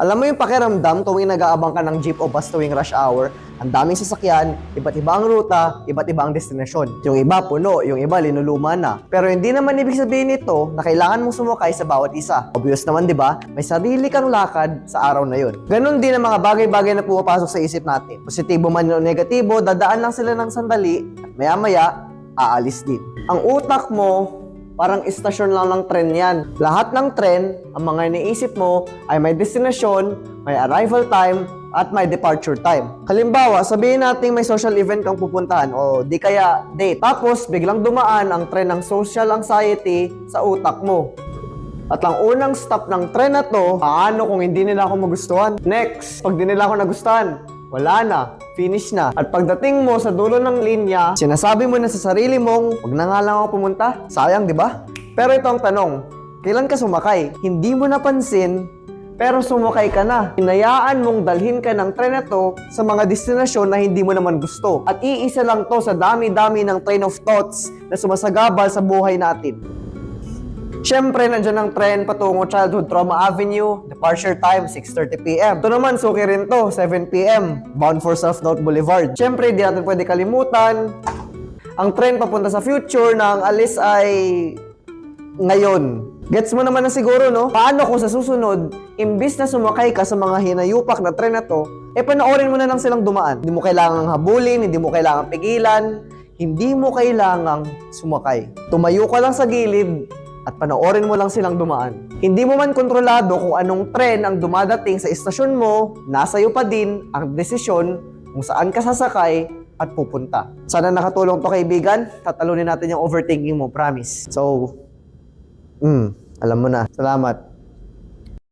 Alam mo yung pakiramdam tuwing nag-aabang ka ng jeep o bus tuwing rush hour, ang daming sasakyan, iba't iba ang ruta, iba't iba ang destinasyon. Yung iba puno, yung iba linuluma na. Pero hindi naman ibig sabihin nito na kailangan mong sumakay sa bawat isa. Obvious naman, di ba? May sarili kang lakad sa araw na yun. Ganon din ang mga bagay-bagay na pumapasok sa isip natin. Positibo man o negatibo, dadaan lang sila ng sandali at maya-maya, aalis din. Ang utak mo, Parang istasyon lang ng tren yan. Lahat ng tren, ang mga iniisip mo ay may destinasyon, may arrival time, at may departure time. Halimbawa, sabihin natin may social event kang pupuntahan o di kaya date. Tapos, biglang dumaan ang tren ng social anxiety sa utak mo. At ang unang stop ng tren na to, paano kung hindi nila ako magustuhan? Next, pag di nila ako nagustuhan, wala na, finish na. At pagdating mo sa dulo ng linya, sinasabi mo na sa sarili mong, wag na nga lang ako pumunta. Sayang, di ba? Pero ito ang tanong, kailan ka sumakay? Hindi mo napansin, pero sumakay ka na. Hinayaan mong dalhin ka ng tren na to sa mga destinasyon na hindi mo naman gusto. At iisa lang to sa dami-dami ng train of thoughts na sumasagabal sa buhay natin. Siyempre, nandiyan ang tren patungo Childhood Trauma Avenue, departure time 6.30pm. Ito naman, suki rin to, 7pm, bound for Self-Doubt Boulevard. Siyempre, di natin pwede kalimutan, ang tren papunta sa future ang alis ay ngayon. Gets mo naman na siguro, no? Paano kung sa susunod, imbis na sumakay ka sa mga hinayupak na tren na to, eh panoorin mo na lang silang dumaan. Hindi mo kailangang habulin, hindi mo kailangang pigilan, hindi mo kailangang sumakay. Tumayo ka lang sa gilid at panoorin mo lang silang dumaan. Hindi mo man kontrolado kung anong tren ang dumadating sa istasyon mo, nasa iyo pa din ang desisyon kung saan ka sasakay at pupunta. Sana nakatulong to kaibigan. Tatalunin natin yung overthinking mo, promise. So, mm, alam mo na. Salamat.